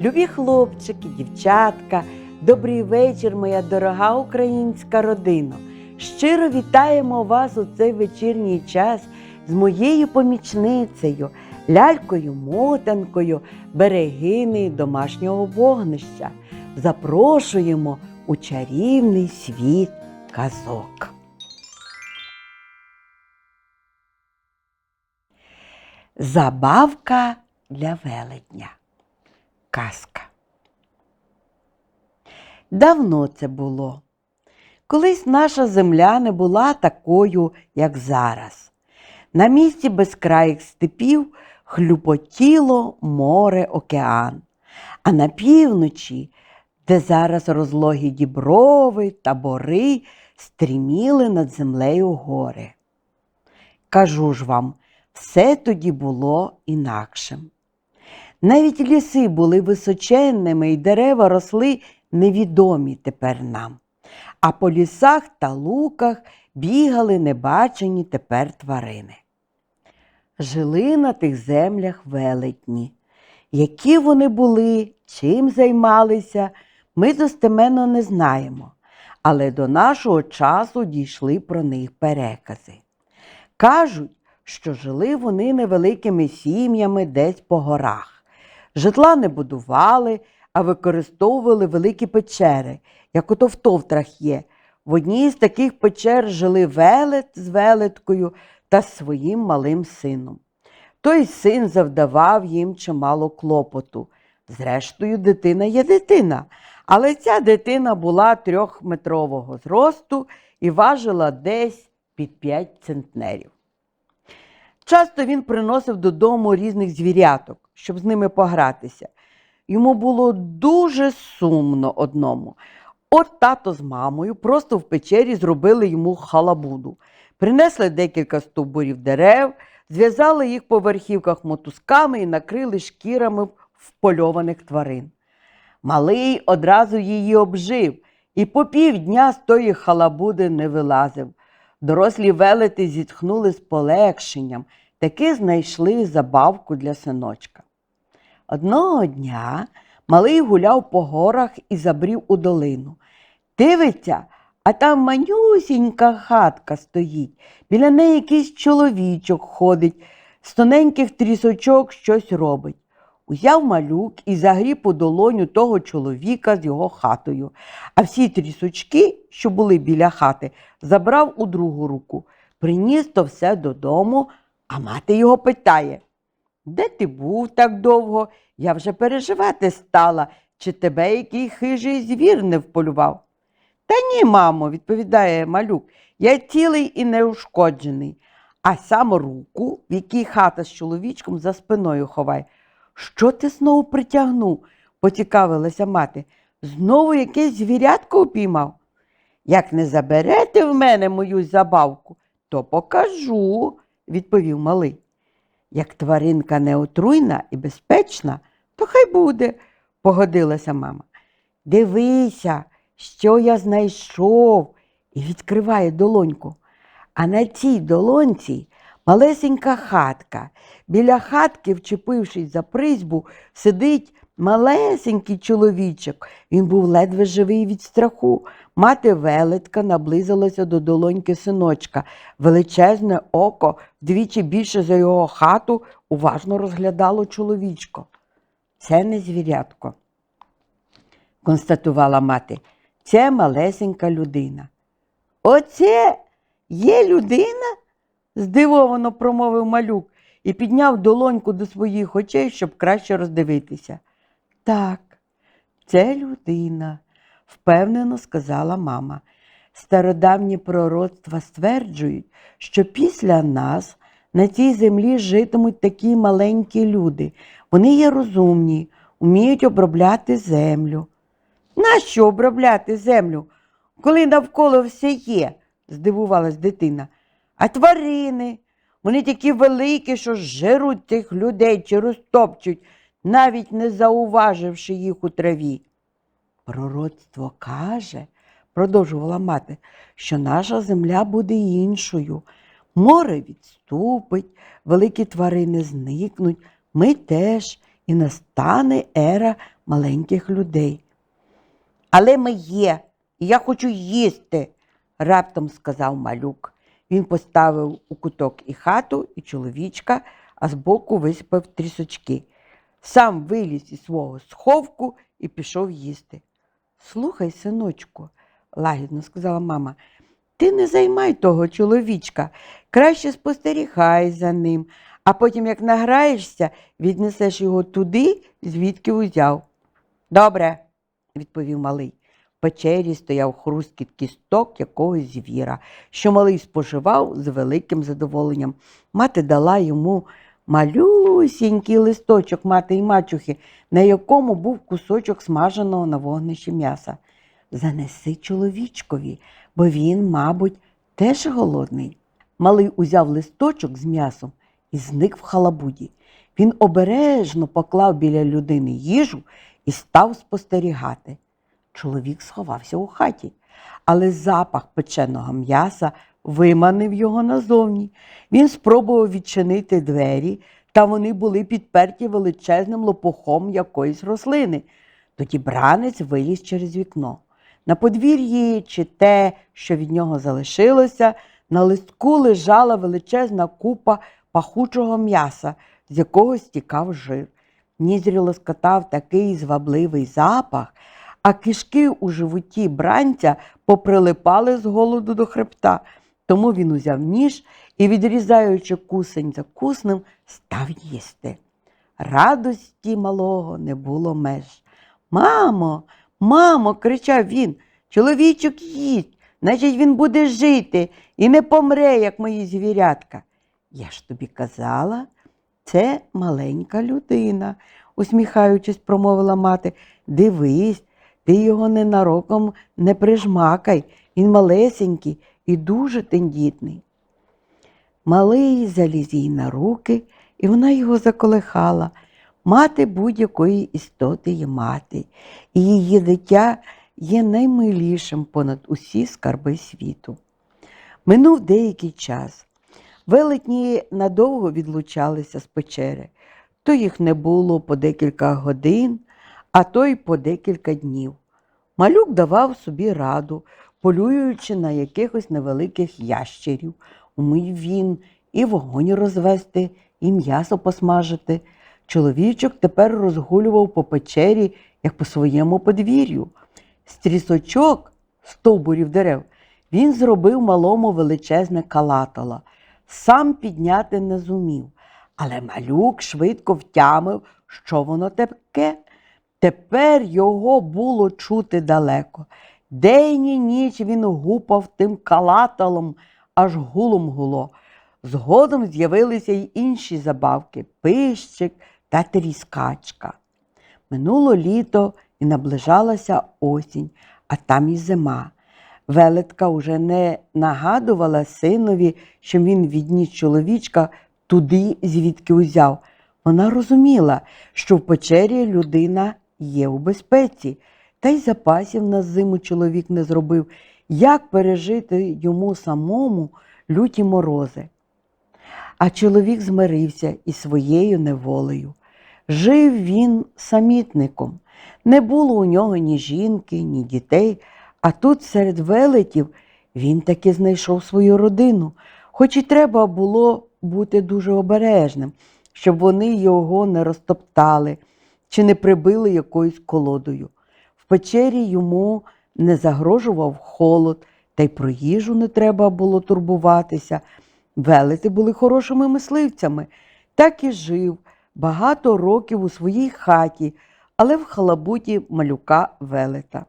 любі хлопчики, дівчатка, добрий вечір, моя дорога українська родина. Щиро вітаємо вас у цей вечірній час з моєю помічницею, лялькою мотанкою, берегинею домашнього вогнища. Запрошуємо у чарівний світ казок. Забавка для велетня. Казка. Давно це було. Колись наша земля не була такою, як зараз. На місці безкраїх степів хлюпотіло море океан, а на півночі, де зараз розлогі діброви та бори, стріміли над землею гори. Кажу ж вам, все тоді було інакшим. Навіть ліси були височенними і дерева росли невідомі тепер нам, а по лісах та луках бігали небачені тепер тварини. Жили на тих землях велетні. Які вони були, чим займалися, ми достеменно не знаємо, але до нашого часу дійшли про них перекази. Кажуть, що жили вони невеликими сім'ями десь по горах. Житла не будували, а використовували великі печери, як ото в товтрах є. В одній з таких печер жили велет з велеткою та своїм малим сином. Той син завдавав їм чимало клопоту. Зрештою, дитина є дитина, але ця дитина була трьохметрового зросту і важила десь під п'ять центнерів. Часто він приносив додому різних звіряток, щоб з ними погратися. Йому було дуже сумно одному. От тато з мамою просто в печері зробили йому халабуду. Принесли декілька стовбурів дерев, зв'язали їх по верхівках мотузками і накрили шкірами впольованих тварин. Малий одразу її обжив і по півдня з тої халабуди не вилазив. Дорослі велети зітхнули з полегшенням, таки знайшли забавку для синочка. Одного дня малий гуляв по горах і забрів у долину. Дивиться, а там манюсінька хатка стоїть. Біля неї якийсь чоловічок ходить, з тоненьких трісочок щось робить. Узяв малюк і загріб у долоню того чоловіка з його хатою, а всі трісочки, що були біля хати, забрав у другу руку, приніс то все додому, а мати його питає де ти був так довго? Я вже переживати стала, чи тебе який хижий звір не вполював. Та ні, мамо, відповідає малюк, я цілий і неушкоджений, а сам руку, в якій хата з чоловічком за спиною ховай. Що ти знову притягнув? поцікавилася мати. Знову якесь звірятко упіймав. Як не заберете в мене мою забавку, то покажу, відповів малий. Як тваринка неотруйна і безпечна, то хай буде, погодилася мама. Дивися, що я знайшов, і відкриває долоньку. А на цій долонці малесенька хатка. Біля хатки, вчепившись за призьбу, сидить малесенький чоловічок. Він був ледве живий від страху. Мати велетка наблизилася до долоньки синочка. Величезне око, вдвічі більше за його хату, уважно розглядало чоловічко. Це не звірятко, констатувала мати. Це малесенька людина. Оце є людина? Здивовано промовив малюк і підняв долоньку до своїх очей, щоб краще роздивитися. Так, це людина, впевнено сказала мама. Стародавні пророцтва стверджують, що після нас на цій землі житимуть такі маленькі люди. Вони є розумні, вміють обробляти землю. Нащо обробляти землю, коли навколо все є? здивувалась дитина. А тварини, вони такі великі, що жируть тих людей чи розтопчуть, навіть не зауваживши їх у траві. Пророцтво каже, продовжувала мати, що наша земля буде іншою. Море відступить, великі тварини зникнуть, ми теж і настане ера маленьких людей. Але ми є, і я хочу їсти, раптом сказав малюк. Він поставив у куток і хату, і чоловічка, а збоку висипав трісочки. Сам виліз із свого сховку і пішов їсти. Слухай, синочку, лагідно сказала мама, ти не займай того чоловічка, краще спостерігай за ним, а потім, як награєшся, віднесеш його туди, звідки узяв. Добре, відповів малий. Печері стояв хрусткіт кісток якогось звіра, що малий споживав з великим задоволенням. Мати дала йому малюсінький листочок мати й мачухи, на якому був кусочок смаженого на вогнищі м'яса. Занеси чоловічкові, бо він, мабуть, теж голодний. Малий узяв листочок з м'ясом і зник в халабуді. Він обережно поклав біля людини їжу і став спостерігати. Чоловік сховався у хаті, але запах печеного м'яса виманив його назовні. Він спробував відчинити двері, та вони були підперті величезним лопухом якоїсь рослини. Тоді бранець виліз через вікно. На подвір'ї чи те, що від нього залишилося, на листку лежала величезна купа пахучого м'яса, з якого стікав жир. Нізрі лоскотав такий звабливий запах, а кишки у животі бранця поприлипали з голоду до хребта. Тому він узяв ніж і, відрізаючи кусень за куснем, став їсти. Радості малого не було меж. Мамо, мамо, кричав він, чоловічок їсть, значить він буде жити і не помре, як мої звірятка. Я ж тобі казала, це маленька людина, усміхаючись, промовила мати. Дивись, ти його ненароком не прижмакай, він малесенький і дуже тендітний. Малий заліз їй на руки, і вона його заколихала. Мати будь-якої істоти є мати, і її дитя є наймилішим понад усі скарби світу. Минув деякий час. Велетні надовго відлучалися з печери. То їх не було по декілька годин, а то й по декілька днів. Малюк давав собі раду, полюючи на якихось невеликих ящерів. Умив він і вогонь розвести, і м'ясо посмажити. Чоловічок тепер розгулював по печері, як по своєму подвір'ю. З трісочок, стовбурів дерев, він зробив малому величезне калатало. Сам підняти не зумів, але малюк швидко втямив, що воно таке. Тепер його було чути далеко. День і ніч він гупав тим калаталом, аж гулом гуло. Згодом з'явилися й інші забавки пищик та тріскачка. Минуло літо і наближалася осінь, а там і зима. Велетка уже не нагадувала синові, що він відніс чоловічка туди, звідки узяв. Вона розуміла, що в печері людина є у безпеці, та й запасів на зиму чоловік не зробив, як пережити йому самому люті морози. А чоловік змирився із своєю неволею. Жив він самітником. Не було у нього ні жінки, ні дітей, а тут серед велетів він таки знайшов свою родину, хоч і треба було бути дуже обережним, щоб вони його не розтоптали чи не прибили якоюсь колодою. В печері йому не загрожував холод, та й про їжу не треба було турбуватися. Велети були хорошими мисливцями, так і жив багато років у своїй хаті, але в халабуті малюка велета.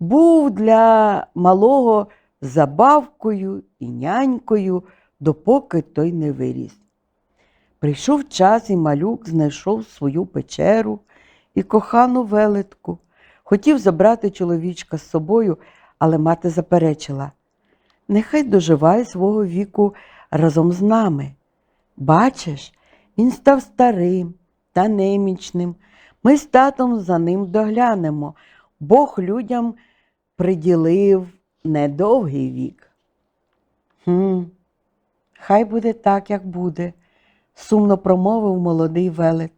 Був для малого забавкою і нянькою, допоки той не виріс. Прийшов час, і малюк знайшов свою печеру і кохану велетку. Хотів забрати чоловічка з собою, але мати заперечила. Нехай доживає свого віку разом з нами. Бачиш, він став старим та немічним. Ми з татом за ним доглянемо. Бог людям приділив недовгий вік. Хм, хай буде так, як буде, сумно промовив молодий велет.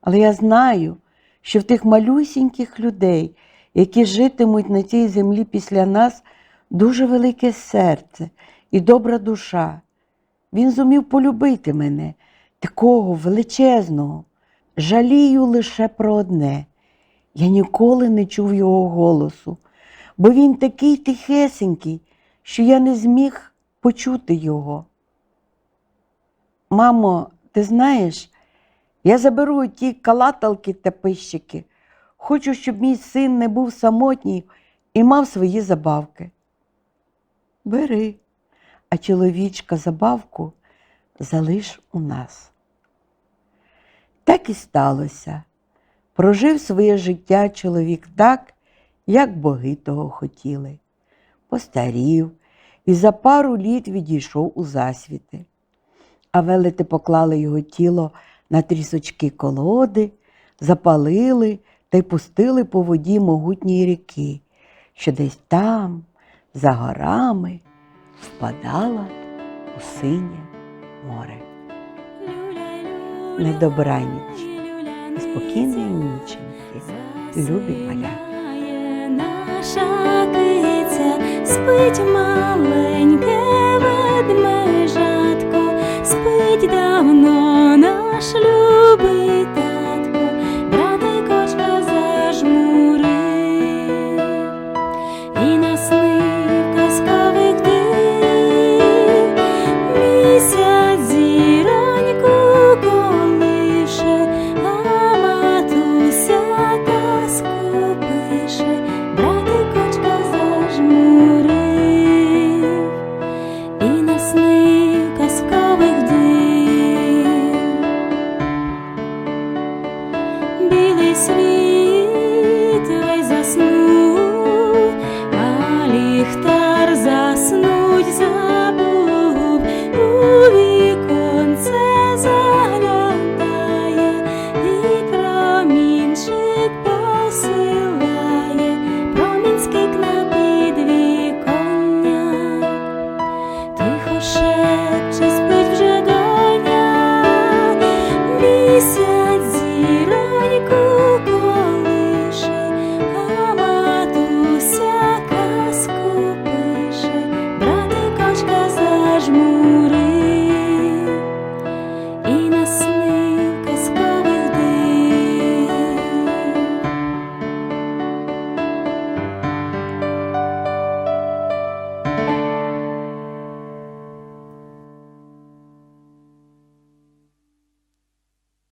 Але я знаю, що в тих малюсіньких людей, які житимуть на цій землі після нас, дуже велике серце і добра душа. Він зумів полюбити мене, такого величезного. Жалію лише про одне. Я ніколи не чув його голосу, бо він такий тихесенький, що я не зміг почути його. Мамо, ти знаєш, я заберу ті калаталки та пищики. Хочу, щоб мій син не був самотній і мав свої забавки. Бери, а чоловічка забавку залиш у нас. Так і сталося. Прожив своє життя чоловік так, як боги того хотіли. Постарів і за пару літ відійшов у засвіти. А велети поклали його тіло на трісочки колоди, запалили та й пустили по воді могутньої ріки, що десь там, за горами, впадала у синє море. Не добраніч і спокійної ніченьки, любі маля. Наша киця спить